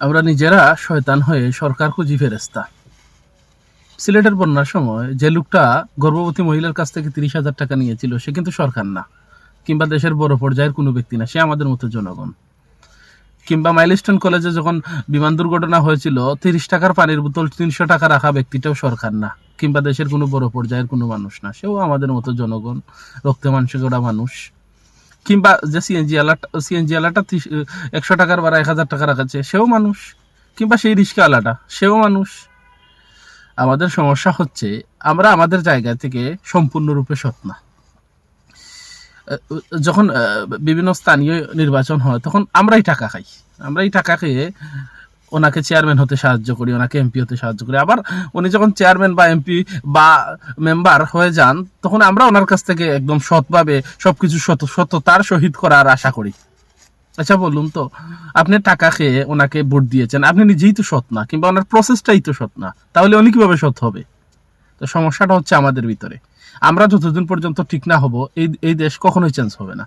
আমরা নিজেরা শয়তান হয়ে সরকার খুঁজি ফেরেস্তা সিলেটের বন্যার সময় যে লোকটা গর্ভবতী মহিলার কাছ থেকে তিরিশ হাজার টাকা নিয়েছিল, সে কিন্তু সরকার না। কিংবা দেশের বড় পর্যায়ের কোনো ব্যক্তি না, সে আমাদের মতো জনগণ। কিংবা মাইলস্টোন কলেজে যখন বিমান দুর্ঘটনা হয়েছিল, তিরিশ টাকার পানির বোতল তিনশো টাকা রাখা ব্যক্তিটাও সরকার না। কিংবা দেশের কোনো বড় পর্যায়ের কোনো মানুষ না, সেও আমাদের মতো জনগণ, রক্তে মাংসে মানুষ। কিংবা যে সিএনজি আলাটা সিএনজি আলাটা একশো টাকার বাড়া এক হাজার টাকা রাখাচ্ছে সেও মানুষ। কিংবা সেই রিক্সা আলাটা সেও মানুষ। আমাদের সমস্যা হচ্ছে, আমরা আমাদের জায়গা থেকে সম্পূর্ণরূপে সৎ না। যখন বিভিন্ন স্থানীয় নির্বাচন হয়, তখন আমরাই টাকা খাই। আমরাই টাকা খেয়ে ওনাকে চেয়ারম্যান হতে সাহায্য করি, ওনাকে এমপি হতে সাহায্য করি। আবার উনি যখন চেয়ারম্যান বা এমপি বা মেম্বার হয়ে যান, তখন আমরা ওনার কাছ থেকে একদম সৎভাবে সবকিছু সত, সততার সহিত করার আশা করি। আচ্ছা বলুন তো, আপনি টাকা খেয়ে ওনাকে ভোট দিয়েছেন, আপনি নিজেই তো সৎ না, কিংবা ওনার প্রসেসটাই তো সৎ না, তাহলে উনি কীভাবে সৎ হবে? তো সমস্যাটা হচ্ছে আমাদের ভিতরে। আমরা যতদিন পর্যন্ত ঠিক না হব, এই এই দেশ কখনোই চেঞ্জ হবে না।